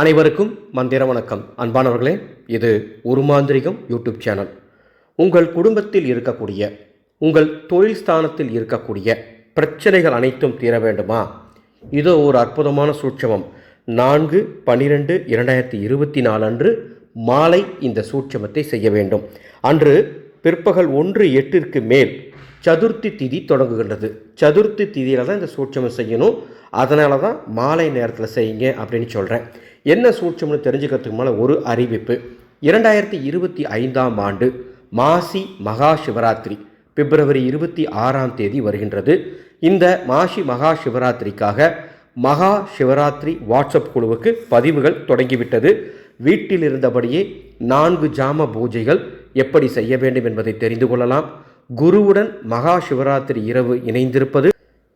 அனைவருக்கும் மந்திர வணக்கம். அன்பானவர்களே இது உருமாந்திரிகம் யூடியூப் சேனல். உங்கள் குடும்பத்தில் இருக்கக்கூடிய உங்கள் தொழில் ஸ்தானத்தில் இருக்கக்கூடிய பிரச்சனைகள் அனைத்தும் தீர வேண்டுமா? இதோ ஒரு அற்புதமான சூட்சமம். நான்கு பன்னிரெண்டு இரண்டாயிரத்தி இருபத்தி நாலு அன்று மாலை இந்த சூட்சமத்தை செய்ய வேண்டும். அன்று பிற்பகல் ஒன்று எட்டிற்கு மேல் சதுர்த்தி திதி தொடங்குகின்றது. சதுர்த்தி திதியில் தான் இந்த சூட்சமம் செய்யணும். அதனால தான் மாலை நேரத்தில் செய்யுங்க அப்படின்னு சொல்கிறேன் என்ன சூட்சம்னு தெரிஞ்சுக்கிறதுக்கு மேலே ஒரு அறிவிப்பு. இரண்டாயிரத்தி இருபத்தி ஐந்தாம் ஆண்டு மாசி மகா சிவராத்திரி பிப்ரவரி இருபத்தி ஆறாம் தேதி வருகின்றது. இந்த மாசி மகா சிவராத்திரிக்காக மகா சிவராத்திரி வாட்ஸ்அப் குழுவுக்கு பதிவுகள் தொடங்கிவிட்டது. வீட்டில் இருந்தபடியே நான்கு ஜாம பூஜைகள் எப்படி செய்ய வேண்டும் என்பதை தெரிந்து கொள்ளலாம். குருவுடன் மகா சிவராத்திரி இரவு இணைந்திருப்பது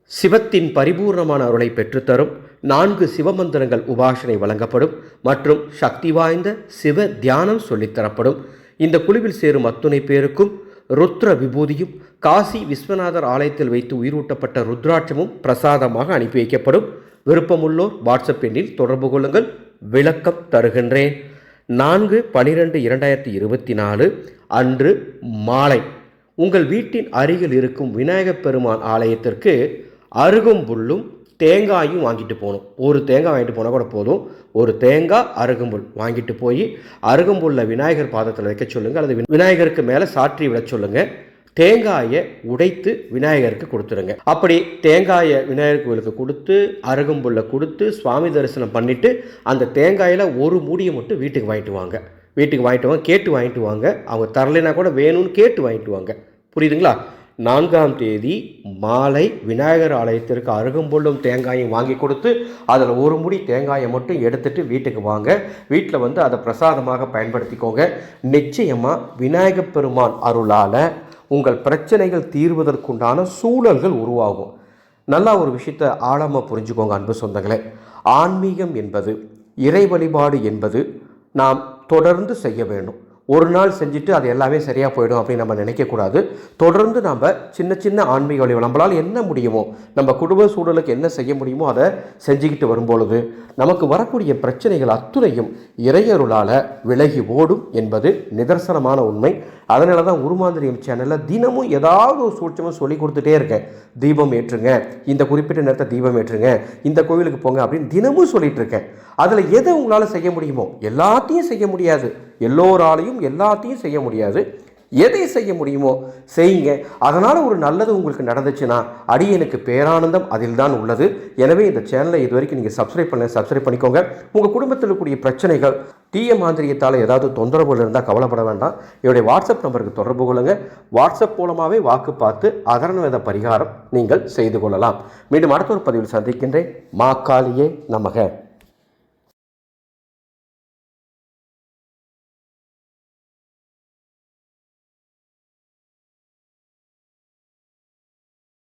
சிவத்தின் பரிபூர்ணமான அருளை பெற்றுத்தரும். நான்கு சிவமந்திரங்கள் உபாசனை வழங்கப்படும் மற்றும் சக்தி வாய்ந்த சிவ தியானம் சொல்லித்தரப்படும் இந்த குழுவில் சேரும் அத்துணை பேருக்கும் ருத்ர விபூதியும் காசி விஸ்வநாதர் ஆலயத்தில் வைத்து உயிரூட்டப்பட்ட ருத்ராட்சமும் பிரசாதமாக அனுப்பி வைக்கப்படும். விருப்பமுள்ளோர் வாட்ஸ்அப் எண்ணில் தொடர்பு கொள்ளுங்கள். விளக்கம் தருகின்றேன். நான்கு பனிரெண்டு இரண்டாயிரத்தி இருபத்தி நாலு அன்று மாலை. உங்கள் வீட்டின் அருகில் இருக்கும் விநாயகப் பெருமான் ஆலயத்திற்கு அருகம்புல்லும் தேங்காயும் வாங்கிட்டு போகணும். ஒரு தேங்காய் வாங்கிட்டு போனால் கூட போதும். ஒரு தேங்காய் அருகம்புல் வாங்கிட்டு போய் அருகம்புல்ல விநாயகர் பாதத்தில் வைக்க சொல்லுங்கள் அல்லது விநாயகருக்கு மேலே சாற்றி விட சொல்லுங்கள் தேங்காயை உடைத்து விநாயகருக்கு கொடுத்துருங்க. அப்படி தேங்காயை விநாயகர் கோயிலுக்கு கொடுத்து அருகம்புல்ல கொடுத்து சுவாமி தரிசனம் பண்ணிவிட்டு அந்த தேங்காயில் ஒரு மூடியை மட்டும் வீட்டுக்கு வாங்கிட்டு வாங்க. வீட்டுக்கு வாங்கிட்டு வாங்க கேட்டு வாங்கிட்டு வாங்க. அவங்க தரலைன்னா கூட வேணும்னு கேட்டு வாங்கிட்டு வாங்க. புரியுதுங்களா? நான்காம் தேதி மாலை விநாயகர் ஆலயத்திற்கு அருகம்புல்லும் தேங்காயும் வாங்கி கொடுத்து அதில் ஒரு முடி தேங்காயை மட்டும் எடுத்துட்டு வீட்டுக்கு வாங்க. வீட்டில் வந்து அதை பிரசாதமாக பயன்படுத்திக்கோங்க. நிச்சயமாக விநாயகப் பெருமான் அருளால் உங்கள் பிரச்சனைகள் தீர்வதற்குண்டான சூழல்கள் உருவாகும். நல்லா ஒரு விஷயத்தை ஆழமாக புரிஞ்சுக்கோங்க அன்பு சொந்தங்களே. ஆன்மீகம் என்பது இறை வழிபாடு என்பது நாம் தொடர்ந்து செய்ய வேண்டும். ஒரு நாள் செஞ்சுட்டு அது எல்லாமே சரியாக போயிடும் அப்படின்னு நம்ம நினைக்கக்கூடாது. தொடர்ந்து நம்ம சின்ன சின்ன ஆன்மீக வழி நம்மளால் என்ன முடியுமோ நம்ம குடும்ப சூழலுக்கு என்ன செய்ய முடியுமோ அதை செஞ்சுக்கிட்டு வரும்பொழுது நமக்கு வரக்கூடிய பிரச்சனைகள் அத்துணையும் இறையருளால் விலகி ஓடும் என்பது நிதர்சனமான உண்மை. அதனால தான் உருமாந்திரியம் சேனலில் தினமும் ஏதாவது ஒரு சூட்சமாக சொல்லி கொடுத்துட்டே இருக்கேன். தீபம் ஏற்றுங்க இந்த குறிப்பிட்ட நேரத்தை தீபம் ஏற்றுங்க இந்த கோவிலுக்கு போங்க அப்படின்னு தினமும் சொல்லிகிட்டு இருக்கேன். அதில் எதை உங்களால் செய்ய முடியுமோ எல்லாத்தையும் செய்ய முடியாது. எல்லோராலையும் எல்லாத்தையும் செய்ய முடியாது. எதை செய்ய முடியுமோ செய்யுங்க. அதனால் ஒரு நல்லது உங்களுக்கு நடந்துச்சுன்னா அடி எனக்கு பேரானந்தம் அதில் தான் உள்ளது. எனவே இந்த சேனலை இது வரைக்கும் நீங்கள் சப்ஸ்கிரைப் பண்ண சப்ஸ்கிரைப் பண்ணிக்கோங்க. உங்கள் குடும்பத்தில் இருக்கக்கூடிய பிரச்சனைகள் தீய மாந்திரியத்தால் ஏதாவது தொந்தரவுகள் இருந்தால் கவலைப்பட வேண்டாம். என்னுடைய வாட்ஸ்அப் நம்பருக்கு தொடர்பு கொள்ளுங்க. வாட்ஸ்அப் மூலமாகவே வாக்கு பார்த்து அதரணவித பரிகாரம் நீங்கள் செய்து கொள்ளலாம். மீண்டும் அடுத்த ஒரு பதிவில் சந்திக்கின்றேன். மா காளியே நமக.